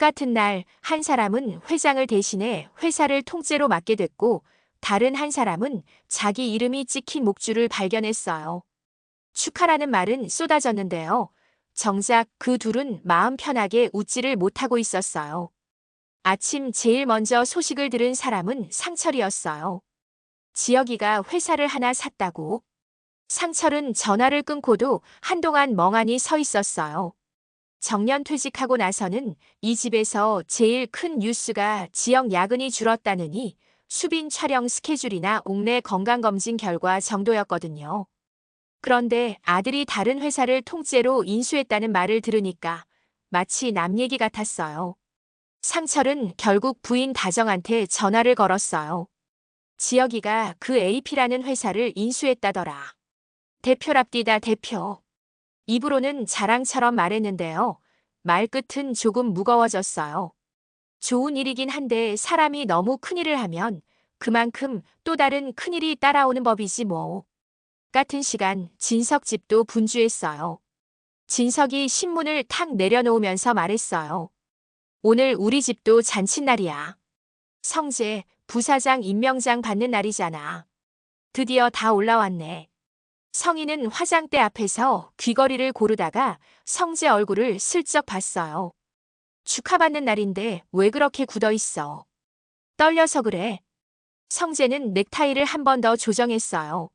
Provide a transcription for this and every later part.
같은 날 한 사람은 회장을 대신해 회사를 통째로 맡게 됐고 다른 한 사람은 자기 이름이 찍힌 목줄을 발견했어요. 축하라는 말은 쏟아졌는데요. 정작 그 둘은 마음 편하게 웃지를 못하고 있었어요. 아침 제일 먼저 소식을 들은 사람은 상철이었어요. 지혁이가 회사를 하나 샀다고. 상철은 전화를 끊고도 한동안 멍하니 서 있었어요. 정년 퇴직하고 나서는 이 집에서 제일 큰 뉴스가 지역 야근이 줄었다느니 수빈 촬영 스케줄이나 옥내 건강검진 결과 정도였거든요. 그런데 아들이 다른 회사를 통째로 인수했다는 말을 들으니까 마치 남 얘기 같았어요. 상철은 결국 부인 다정한테 전화를 걸었어요. 지혁이가 그 AP라는 회사를 인수했다더라. 대표랍디다 대표. 입으로는 자랑처럼 말했는데요. 말끝은 조금 무거워졌어요. 좋은 일이긴 한데 사람이 너무 큰일을 하면 그만큼 또 다른 큰일이 따라오는 법이지 뭐. 같은 시간 진석 집도 분주했어요. 진석이 신문을 탁 내려놓으면서 말했어요. 오늘 우리 집도 잔칫날이야. 성재, 부사장 임명장 받는 날이잖아. 드디어 다 올라왔네. 성인은 화장대 앞에서 귀걸이를 고르다가 성재 얼굴을 슬쩍 봤어요. 축하받는 날인데 왜 그렇게 굳어 있어? 떨려서 그래. 성재는 넥타이를 한 번 더 조정했어요.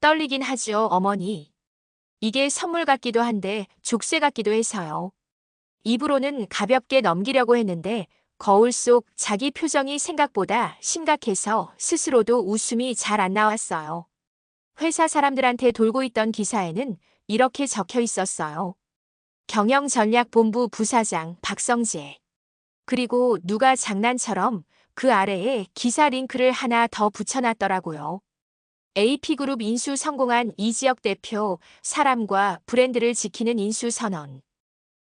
떨리긴 하죠, 어머니. 이게 선물 같기도 한데 족쇄 같기도 해서요. 입으로는 가볍게 넘기려고 했는데 거울 속 자기 표정이 생각보다 심각해서 스스로도 웃음이 잘 안 나왔어요. 회사 사람들한테 돌고 있던 기사에는 이렇게 적혀 있었어요. 경영전략본부 부사장 박성재. 그리고 누가 장난처럼 그 아래에 기사 링크를 하나 더 붙여놨더라고요. AP그룹 인수 성공한 이 지역 대표, 사람과 브랜드를 지키는 인수 선언.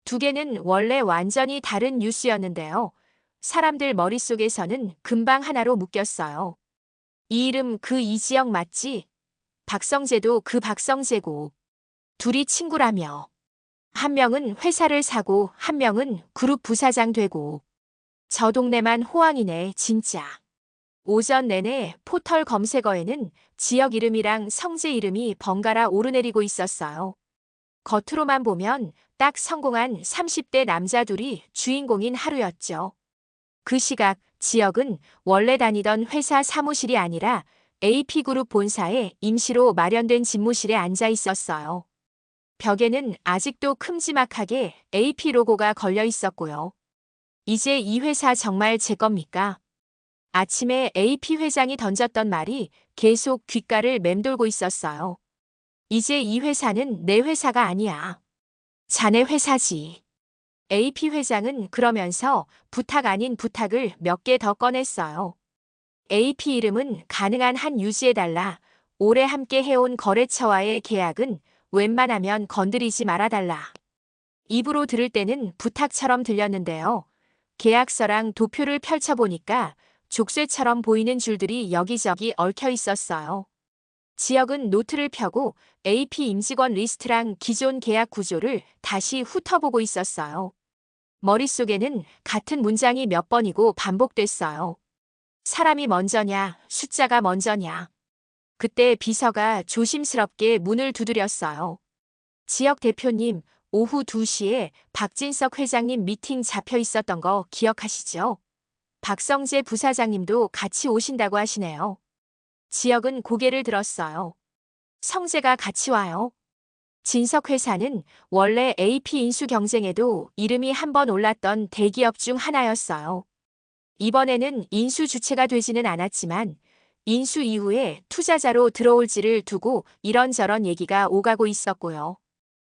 두 개는 원래 완전히 다른 뉴스였는데요. 사람들 머릿속에서는 금방 하나로 묶였어요. 이 이름 그 이 지역 맞지? 박성재도 그 박성재고. 둘이 친구라며. 한 명은 회사를 사고 한 명은 그룹 부사장 되고. 저 동네만 호황이네, 진짜. 오전 내내 포털 검색어에는 지역 이름이랑 성재 이름이 번갈아 오르내리고 있었어요. 겉으로만 보면 딱 성공한 30대 남자 둘이 주인공인 하루였죠. 그 시각 지역은 원래 다니던 회사 사무실이 아니라 AP그룹 본사에 임시로 마련된 집무실에 앉아 있었어요. 벽에는 아직도 큼지막하게 AP 로고가 걸려 있었고요. 이제 이 회사 정말 제 겁니까? 아침에 AP 회장이 던졌던 말이 계속 귓가를 맴돌고 있었어요. 이제 이 회사는 내 회사가 아니야. 자네 회사지. AP 회장은 그러면서 부탁 아닌 부탁을 몇 개 더 꺼냈어요. AP 이름은 가능한 한 유지해달라. 오래 함께 해온 거래처와의 계약은 웬만하면 건드리지 말아달라. 입으로 들을 때는 부탁처럼 들렸는데요. 계약서랑 도표를 펼쳐보니까 족쇄처럼 보이는 줄들이 여기저기 얽혀 있었어요. 지역은 노트를 펴고 AP 임직원 리스트랑 기존 계약 구조를 다시 훑어보고 있었어요. 머릿속에는 같은 문장이 몇 번이고 반복됐어요. 사람이 먼저냐, 숫자가 먼저냐. 그때 비서가 조심스럽게 문을 두드렸어요. 지역 대표님, 오후 2시에 박진석 회장님 미팅 잡혀 있었던 거 기억하시죠? 박성재 부사장님도 같이 오신다고 하시네요. 지역은 고개를 들었어요. 성재가 같이 와요. 진석 회사는 원래 AP 인수 경쟁에도 이름이 한 번 올랐던 대기업 중 하나였어요. 이번에는 인수 주체가 되지는 않았지만 인수 이후에 투자자로 들어올지를 두고 이런저런 얘기가 오가고 있었고요.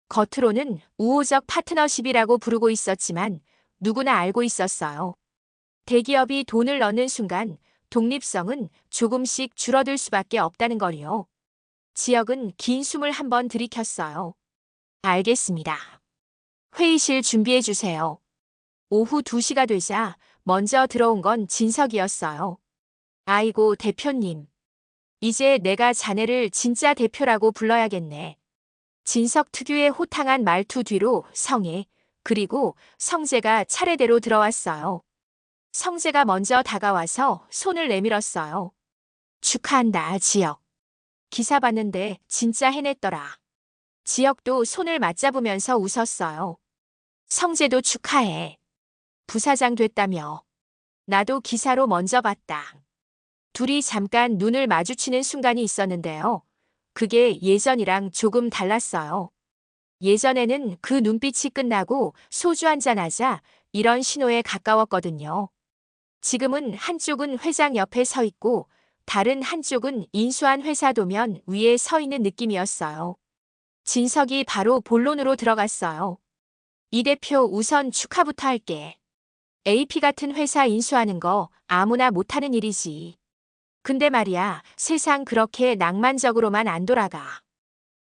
겉으로는 우호적 파트너십이라고 부르고 있었지만 누구나 알고 있었어요. 대기업이 돈을 넣는 순간 독립성은 조금씩 줄어들 수밖에 없다는 거리요. 지역은 긴 숨을 한번 들이켰어요. 알겠습니다. 회의실 준비해 주세요. 오후 2시가 되자 먼저 들어온 건 진석이었어요. 아이고, 대표님. 이제 내가 자네를 진짜 대표라고 불러야겠네. 진석 특유의 호탕한 말투 뒤로 성에 그리고 성재가 차례대로 들어왔어요. 성재가 먼저 다가와서 손을 내밀었어요. 축하한다, 지역. 기사 봤는데 진짜 해냈더라. 지역도 손을 맞잡으면서 웃었어요. 성재도 축하해. 부사장 됐다며. 나도 기사로 먼저 봤다. 둘이 잠깐 눈을 마주치는 순간이 있었는데요. 그게 예전이랑 조금 달랐어요. 예전에는 그 눈빛이 끝나고 소주 한잔 하자 이런 신호에 가까웠거든요. 지금은 한쪽은 회장 옆에 서 있고 다른 한쪽은 인수한 회사 도면 위에 서 있는 느낌이었어요. 진석이 바로 본론으로 들어갔어요. 이 대표 우선 축하부터 할게. AP 같은 회사 인수하는 거 아무나 못하는 일이지. 근데 말이야, 세상 그렇게 낭만적으로만 안 돌아가.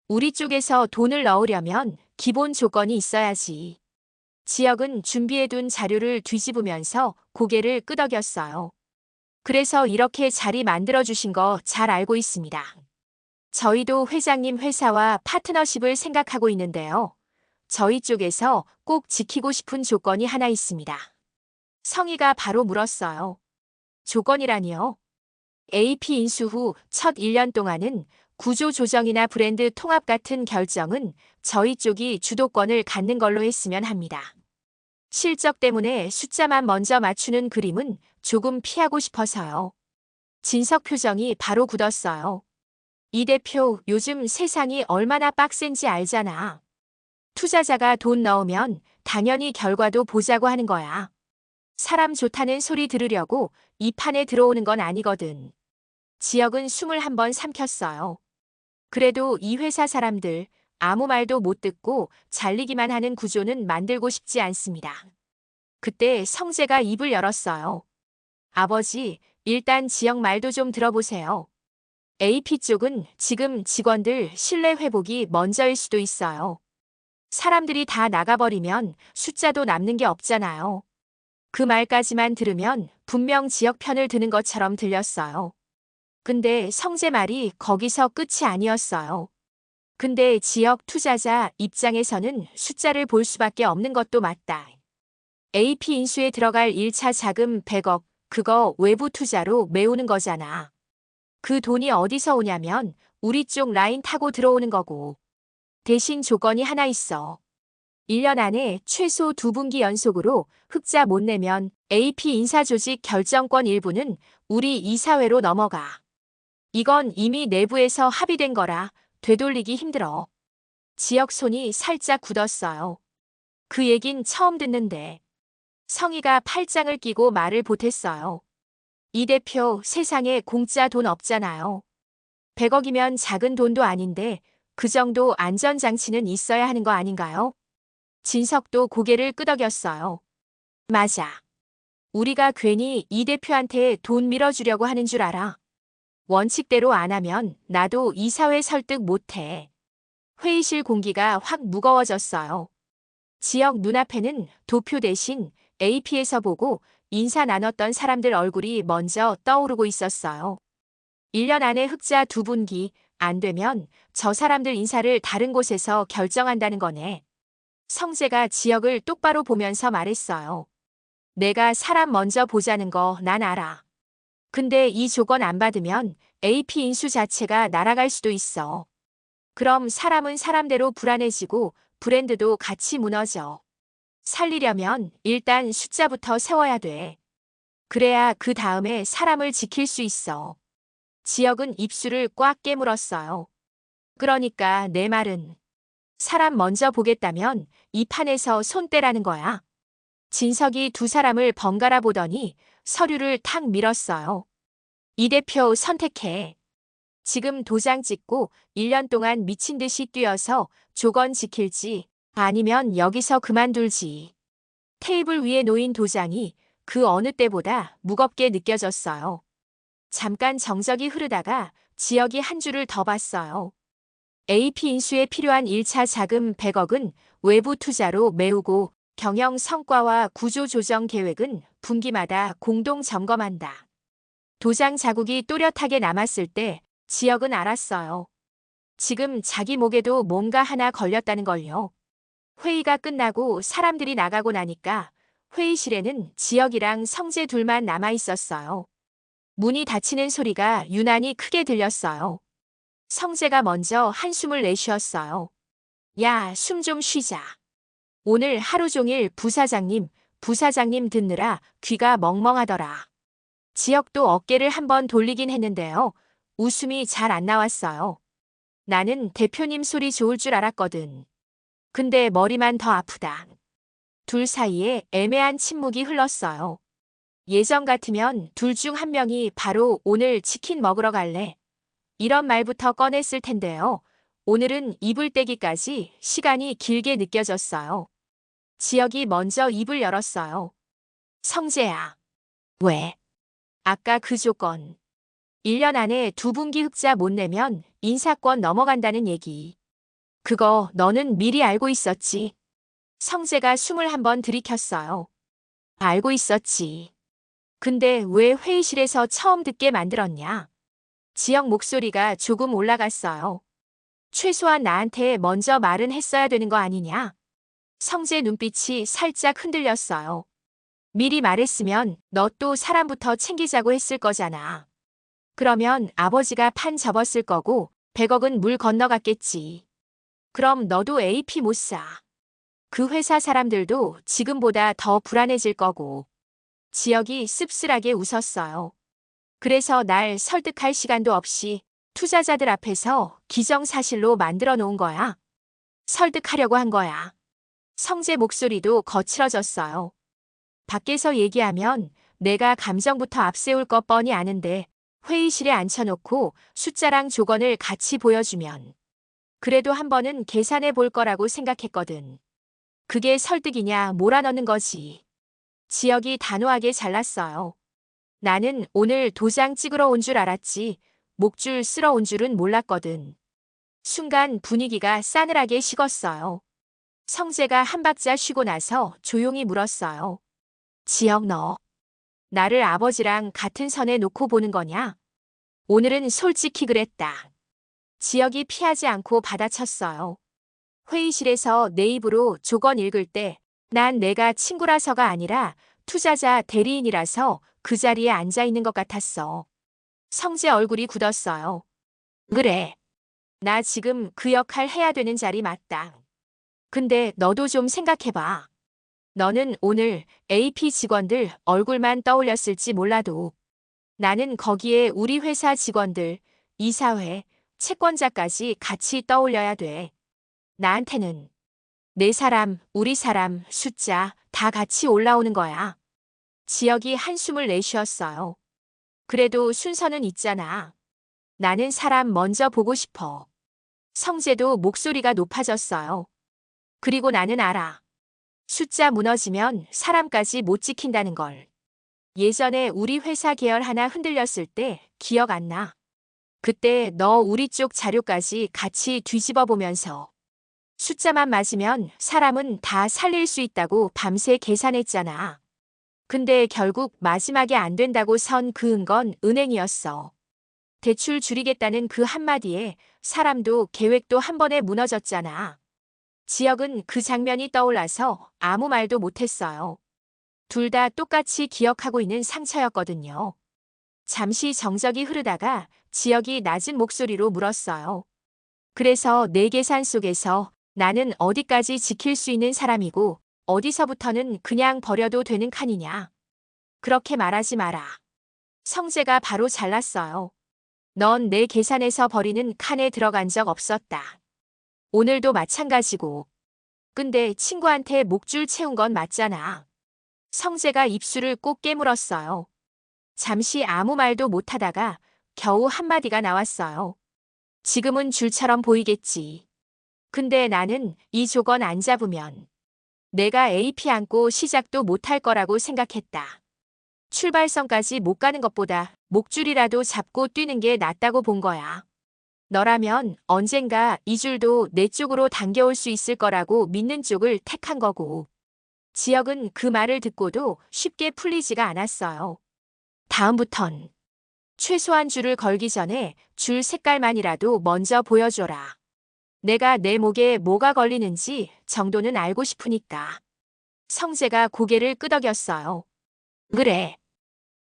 우리 쪽에서 돈을 넣으려면 기본 조건이 있어야지. 지역은 준비해둔 자료를 뒤집으면서 고개를 끄덕였어요. 그래서 이렇게 자리 만들어주신 거 잘 알고 있습니다. 저희도 회장님 회사와 파트너십을 생각하고 있는데요. 저희 쪽에서 꼭 지키고 싶은 조건이 하나 있습니다. 성희가 바로 물었어요. 조건이라니요? AP 인수 후 첫 1년 동안은 구조 조정이나 브랜드 통합 같은 결정은 저희 쪽이 주도권을 갖는 걸로 했으면 합니다. 실적 때문에 숫자만 먼저 맞추는 그림은 조금 피하고 싶어서요. 진석 표정이 바로 굳었어요. 이 대표 요즘 세상이 얼마나 빡센지 알잖아. 투자자가 돈 넣으면 당연히 결과도 보자고 하는 거야. 사람 좋다는 소리 들으려고 이 판에 들어오는 건 아니거든. 지역은 숨을 한번 삼켰어요. 그래도 이 회사 사람들 아무 말도 못 듣고 잘리기만 하는 구조는 만들고 싶지 않습니다. 그때 성재가 입을 열었어요. 아버지, 일단 지역 말도 좀 들어보세요. AP 쪽은 지금 직원들 신뢰 회복이 먼저일 수도 있어요. 사람들이 다 나가버리면 숫자도 남는 게 없잖아요. 그 말까지만 들으면 분명 지역 편을 드는 것처럼 들렸어요. 근데 성재 말이 거기서 끝이 아니었어요. 근데 지역 투자자 입장에서는 숫자를 볼 수밖에 없는 것도 맞다. AP 인수에 들어갈 1차 자금 100억, 그거 외부 투자로 메우는 거잖아. 그 돈이 어디서 오냐면 우리 쪽 라인 타고 들어오는 거고. 대신 조건이 하나 있어. 1년 안에 최소 두 분기 연속으로 흑자 못 내면 AP 인사조직 결정권 일부는 우리 이사회로 넘어가. 이건 이미 내부에서 합의된 거라 되돌리기 힘들어. 지역 손이 살짝 굳었어요. 그 얘긴 처음 듣는데. 성희가 팔짱을 끼고 말을 보탰어요. 이 대표 세상에 공짜 돈 없잖아요. 100억이면 작은 돈도 아닌데 그 정도 안전장치는 있어야 하는 거 아닌가요? 진석도 고개를 끄덕였어요. 맞아. 우리가 괜히 이 대표한테 돈 밀어주려고 하는 줄 알아. 원칙대로 안 하면 나도 이사회 설득 못해. 회의실 공기가 확 무거워졌어요. 지역 눈앞에는 도표 대신 AP에서 보고 인사 나눴던 사람들 얼굴이 먼저 떠오르고 있었어요. 1년 안에 흑자 두 분기 안 되면 저 사람들 인사를 다른 곳에서 결정한다는 거네. 성재가 지역을 똑바로 보면서 말했어요. 내가 사람 먼저 보자는 거 난 알아. 근데 이 조건 안 받으면 AP 인수 자체가 날아갈 수도 있어. 그럼 사람은 사람대로 불안해지고 브랜드도 같이 무너져. 살리려면 일단 숫자부터 세워야 돼. 그래야 그 다음에 사람을 지킬 수 있어. 지역은 입술을 꽉 깨물었어요. 그러니까 내 말은 사람 먼저 보겠다면 이 판에서 손 떼라는 거야. 진석이 두 사람을 번갈아 보더니 서류를 탁 밀었어요. 이 대표 선택해. 지금 도장 찍고 1년 동안 미친 듯이 뛰어서 조건 지킬지 아니면 여기서 그만둘지. 테이블 위에 놓인 도장이 그 어느 때보다 무겁게 느껴졌어요. 잠깐 정적이 흐르다가 지역이 한 줄을 더 봤어요. AP 인수에 필요한 1차 자금 100억은 외부 투자로 메우고 경영 성과와 구조 조정 계획은 분기마다 공동 점검한다. 도장 자국이 또렷하게 남았을 때 지역은 알았어요. 지금 자기 목에도 뭔가 하나 걸렸다는 걸요. 회의가 끝나고 사람들이 나가고 나니까 회의실에는 지혁이랑 성재 둘만 남아 있었어요. 문이 닫히는 소리가 유난히 크게 들렸어요. 성재가 먼저 한숨을 내쉬었어요. 야, 숨 좀 쉬자. 오늘 하루 종일 부사장님, 부사장님 듣느라 귀가 멍멍하더라. 지역도 어깨를 한번 돌리긴 했는데요. 웃음이 잘 안 나왔어요. 나는 대표님 소리 좋을 줄 알았거든. 근데 머리만 더 아프다. 둘 사이에 애매한 침묵이 흘렀어요. 예전 같으면 둘 중 한 명이 바로 오늘 치킨 먹으러 갈래. 이런 말부터 꺼냈을 텐데요. 오늘은 이불 떼기까지 시간이 길게 느껴졌어요. 지역이 먼저 입을 열었어요. 성재야. 왜? 아까 그 조건. 1년 안에 두 분기 흑자 못 내면 인사권 넘어간다는 얘기. 그거 너는 미리 알고 있었지. 성재가 숨을 한번 들이켰어요. 알고 있었지. 근데 왜 회의실에서 처음 듣게 만들었냐? 지역 목소리가 조금 올라갔어요. 최소한 나한테 먼저 말은 했어야 되는 거 아니냐? 성재 눈빛이 살짝 흔들렸어요. 미리 말했으면 너 또 사람부터 챙기자고 했을 거잖아. 그러면 아버지가 판 접었을 거고 100억은 물 건너갔겠지. 그럼 너도 AP 못 사. 그 회사 사람들도 지금보다 더 불안해질 거고. 지역이 씁쓸하게 웃었어요. 그래서 날 설득할 시간도 없이 투자자들 앞에서 기정사실로 만들어 놓은 거야. 설득하려고 한 거야. 성재 목소리도 거칠어졌어요. 밖에서 얘기하면 내가 감정부터 앞세울 것 뻔히 아는데 회의실에 앉혀놓고 숫자랑 조건을 같이 보여주면 그래도 한 번은 계산해 볼 거라고 생각했거든. 그게 설득이냐 몰아넣는 거지. 지역이 단호하게 잘랐어요. 나는 오늘 도장 찍으러 온 줄 알았지 목줄 쓸어 온 줄은 몰랐거든. 순간 분위기가 싸늘하게 식었어요. 성재가 한 박자 쉬고 나서 조용히 물었어요. 지역 너. 나를 아버지랑 같은 선에 놓고 보는 거냐? 오늘은 솔직히 그랬다. 지역이 피하지 않고 받아쳤어요. 회의실에서 내 입으로 조건 읽을 때 난 내가 친구라서가 아니라 투자자 대리인이라서 그 자리에 앉아 있는 것 같았어. 성재 얼굴이 굳었어요. 그래. 나 지금 그 역할 해야 되는 자리 맞다. 근데 너도 좀 생각해봐. 너는 오늘 AP 직원들 얼굴만 떠올렸을지 몰라도 나는 거기에 우리 회사 직원들, 이사회, 채권자까지 같이 떠올려야 돼. 나한테는 내 사람, 우리 사람, 숫자 다 같이 올라오는 거야. 지역이 한숨을 내쉬었어요. 그래도 순서는 있잖아. 나는 사람 먼저 보고 싶어. 성재도 목소리가 높아졌어요. 그리고 나는 알아. 숫자 무너지면 사람까지 못 지킨다는 걸. 예전에 우리 회사 계열 하나 흔들렸을 때 기억 안 나. 그때 너 우리 쪽 자료까지 같이 뒤집어 보면서 숫자만 맞으면 사람은 다 살릴 수 있다고 밤새 계산했잖아. 근데 결국 마지막에 안 된다고 선 그은 건 은행이었어. 대출 줄이겠다는 그 한마디에 사람도 계획도 한 번에 무너졌잖아. 지역은 그 장면이 떠올라서 아무 말도 못했어요. 둘 다 똑같이 기억하고 있는 상처였거든요. 잠시 정적이 흐르다가 지역이 낮은 목소리로 물었어요. 그래서 내 계산 속에서 나는 어디까지 지킬 수 있는 사람이고 어디서부터는 그냥 버려도 되는 칸이냐. 그렇게 말하지 마라. 성재가 바로 잘랐어요. 넌 내 계산에서 버리는 칸에 들어간 적 없었다. 오늘도 마찬가지고. 근데 친구한테 목줄 채운 건 맞잖아. 성재가 입술을 꼭 깨물었어요. 잠시 아무 말도 못하다가 겨우 한마디가 나왔어요. 지금은 줄처럼 보이겠지. 근데 나는 이 조건 안 잡으면 내가 AP 안고 시작도 못할 거라고 생각했다. 출발선까지 못 가는 것보다 목줄이라도 잡고 뛰는 게 낫다고 본 거야. 너라면 언젠가 이 줄도 내 쪽으로 당겨올 수 있을 거라고 믿는 쪽을 택한 거고. 지역은 그 말을 듣고도 쉽게 풀리지가 않았어요. 다음부턴 최소한 줄을 걸기 전에 줄 색깔만이라도 먼저 보여줘라. 내가 내 목에 뭐가 걸리는지 정도는 알고 싶으니까. 성재가 고개를 끄덕였어요. 그래.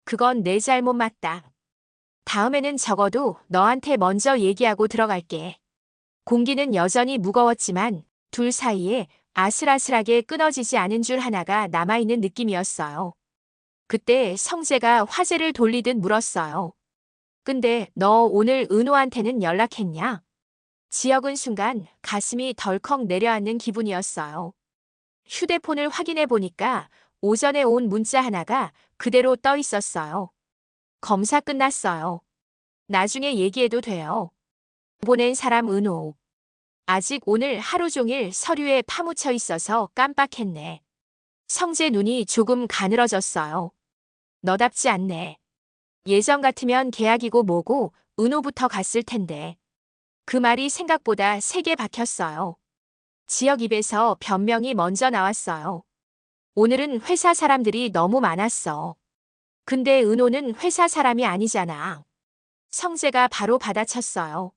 그건 내 잘못 맞다. 다음에는 적어도 너한테 먼저 얘기하고 들어갈게. 공기는 여전히 무거웠지만 둘 사이에 아슬아슬하게 끊어지지 않은 줄 하나가 남아있는 느낌이었어요. 그때 성재가 화제를 돌리듯 물었어요. 근데 너 오늘 은호한테는 연락했냐? 지역은 순간 가슴이 덜컥 내려앉는 기분이었어요. 휴대폰을 확인해 보니까 오전에 온 문자 하나가 그대로 떠 있었어요. 검사 끝났어요. 나중에 얘기해도 돼요. 보낸 사람 은호. 아직 오늘 하루 종일 서류에 파묻혀 있어서 깜빡했네. 성재 눈이 조금 가늘어졌어요. 너답지 않네. 예전 같으면 계약이고 뭐고 은호부터 갔을 텐데. 그 말이 생각보다 세게 박혔어요. 지역 입에서 변명이 먼저 나왔어요. 오늘은 회사 사람들이 너무 많았어. 근데 은호는 회사 사람이 아니잖아. 성재가 바로 받아쳤어요.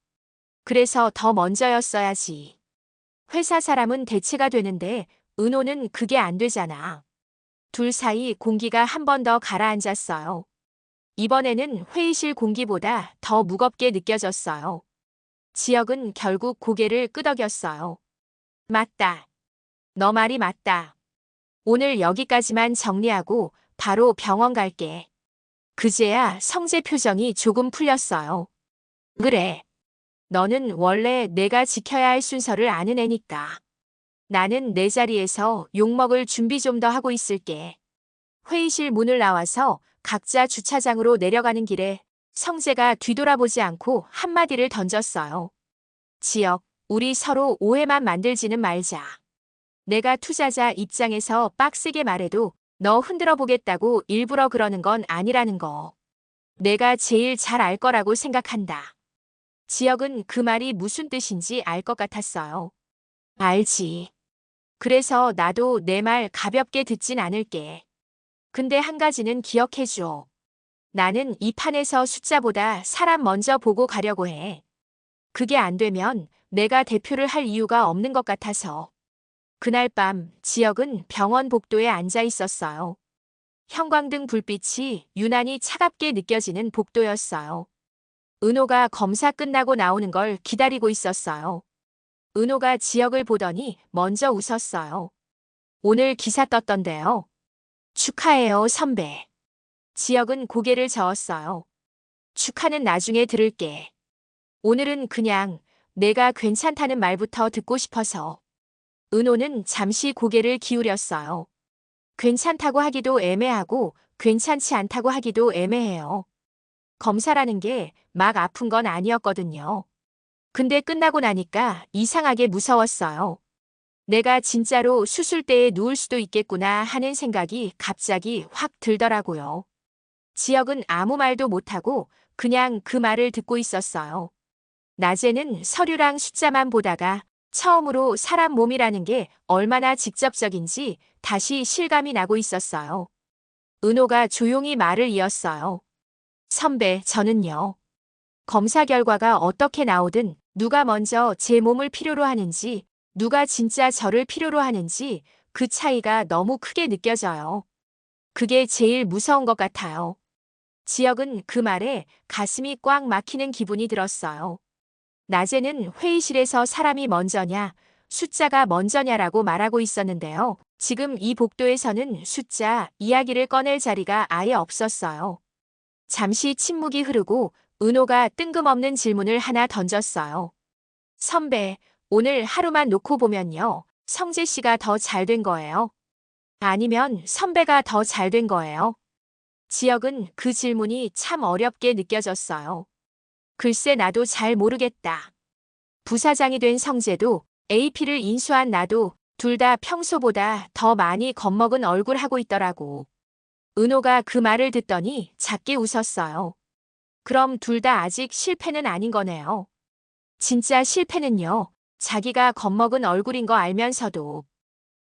그래서 더 먼저였어야지. 회사 사람은 대체가 되는데 은호는 그게 안 되잖아. 둘 사이 공기가 한 번 더 가라앉았어요. 이번에는 회의실 공기보다 더 무겁게 느껴졌어요. 지역은 결국 고개를 끄덕였어요. 맞다. 너 말이 맞다. 오늘 여기까지만 정리하고 바로 병원 갈게. 그제야 성재 표정이 조금 풀렸어요. 그래. 너는 원래 내가 지켜야 할 순서를 아는 애니까. 나는 내 자리에서 욕먹을 준비 좀 더 하고 있을게. 회의실 문을 나와서 각자 주차장으로 내려가는 길에 성재가 뒤돌아보지 않고 한마디를 던졌어요. 지역, 우리 서로 오해만 만들지는 말자. 내가 투자자 입장에서 빡세게 말해도 너 흔들어 보겠다고 일부러 그러는 건 아니라는 거. 내가 제일 잘 알 거라고 생각한다. 지역은 그 말이 무슨 뜻인지 알 것 같았어요. 알지. 그래서 나도 내 말 가볍게 듣진 않을게. 근데 한 가지는 기억해줘. 나는 이 판에서 숫자보다 사람 먼저 보고 가려고 해. 그게 안 되면 내가 대표를 할 이유가 없는 것 같아서. 그날 밤 지역은 병원 복도에 앉아 있었어요. 형광등 불빛이 유난히 차갑게 느껴지는 복도였어요. 은호가 검사 끝나고 나오는 걸 기다리고 있었어요. 은호가 지역을 보더니 먼저 웃었어요. 오늘 기사 떴던데요. 축하해요, 선배. 지역은 고개를 저었어요. 축하는 나중에 들을게. 오늘은 그냥 내가 괜찮다는 말부터 듣고 싶어서. 은호는 잠시 고개를 기울였어요. 괜찮다고 하기도 애매하고 괜찮지 않다고 하기도 애매해요. 검사라는 게 막 아픈 건 아니었거든요. 근데 끝나고 나니까 이상하게 무서웠어요. 내가 진짜로 수술대에 누울 수도 있겠구나 하는 생각이 갑자기 확 들더라고요. 지역은 아무 말도 못하고 그냥 그 말을 듣고 있었어요. 낮에는 서류랑 숫자만 보다가 처음으로 사람 몸이라는 게 얼마나 직접적인지 다시 실감이 나고 있었어요. 은호가 조용히 말을 이었어요. 선배, 저는요. 검사 결과가 어떻게 나오든 누가 먼저 제 몸을 필요로 하는지, 누가 진짜 저를 필요로 하는지 그 차이가 너무 크게 느껴져요. 그게 제일 무서운 것 같아요. 지역은 그 말에 가슴이 꽉 막히는 기분이 들었어요. 낮에는 회의실에서 사람이 먼저냐, 숫자가 먼저냐라고 말하고 있었는데요. 지금 이 복도에서는 숫자, 이야기를 꺼낼 자리가 아예 없었어요. 잠시 침묵이 흐르고 은호가 뜬금없는 질문을 하나 던졌어요. 선배, 오늘 하루만 놓고 보면요. 성재 씨가 더 잘 된 거예요? 아니면 선배가 더 잘 된 거예요? 지역은 그 질문이 참 어렵게 느껴졌어요. 글쎄 나도 잘 모르겠다. 부사장이 된 성재도 AP를 인수한 나도 둘 다 평소보다 더 많이 겁먹은 얼굴 하고 있더라고. 은호가 그 말을 듣더니 작게 웃었어요. 그럼 둘 다 아직 실패는 아닌 거네요. 진짜 실패는요. 자기가 겁먹은 얼굴인 거 알면서도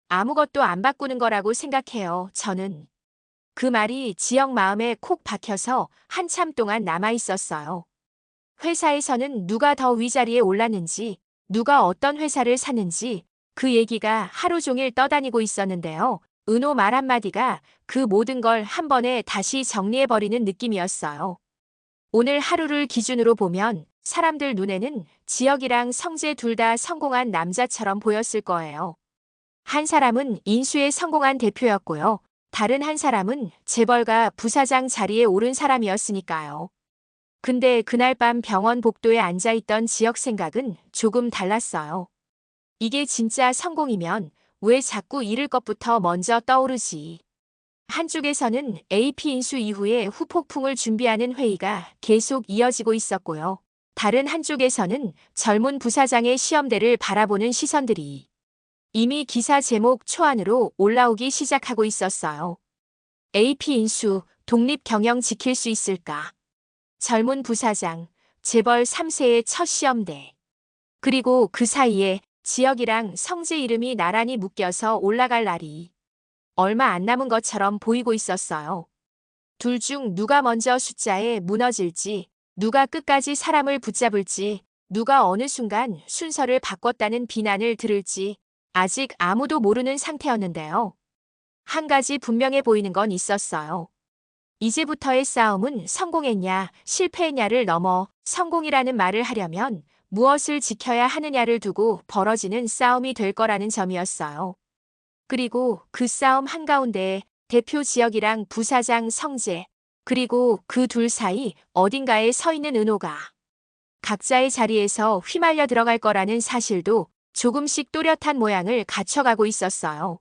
아무것도 안 바꾸는 거라고 생각해요. 저는. 그 말이 지역 마음에 콕 박혀서 한참 동안 남아 있었어요. 회사에서는 누가 더 위자리에 올랐는지, 누가 어떤 회사를 샀는지 그 얘기가 하루 종일 떠다니고 있었는데요. 은호 말 한마디가 그 모든 걸 한 번에 다시 정리해버리는 느낌이었어요. 오늘 하루를 기준으로 보면 사람들 눈에는 지혁이랑 성재 둘 다 성공한 남자처럼 보였을 거예요. 한 사람은 인수에 성공한 대표였고요. 다른 한 사람은 재벌가 부사장 자리에 오른 사람이었으니까요. 근데 그날 밤 병원 복도에 앉아있던 지역 생각은 조금 달랐어요. 이게 진짜 성공이면 왜 자꾸 잃을 것부터 먼저 떠오르지? 한쪽에서는 AP 인수 이후에 후폭풍을 준비하는 회의가 계속 이어지고 있었고요. 다른 한쪽에서는 젊은 부사장의 시험대를 바라보는 시선들이 이미 기사 제목 초안으로 올라오기 시작하고 있었어요. AP 인수, 독립 경영 지킬 수 있을까? 젊은 부사장, 재벌 3세의 첫 시험대. 그리고 그 사이에 지역이랑 성재 이름이 나란히 묶여서 올라갈 날이 얼마 안 남은 것처럼 보이고 있었어요. 둘 중 누가 먼저 숫자에 무너질지, 누가 끝까지 사람을 붙잡을지, 누가 어느 순간 순서를 바꿨다는 비난을 들을지 아직 아무도 모르는 상태였는데요. 한 가지 분명해 보이는 건 있었어요. 이제부터의 싸움은 성공했냐, 실패했냐를 넘어 성공이라는 말을 하려면 무엇을 지켜야 하느냐를 두고 벌어지는 싸움이 될 거라는 점이었어요. 그리고 그 싸움 한가운데에 대표 지역이랑 부사장 성재, 그리고 그 둘 사이 어딘가에 서 있는 은호가 각자의 자리에서 휘말려 들어갈 거라는 사실도 조금씩 또렷한 모양을 갖춰가고 있었어요.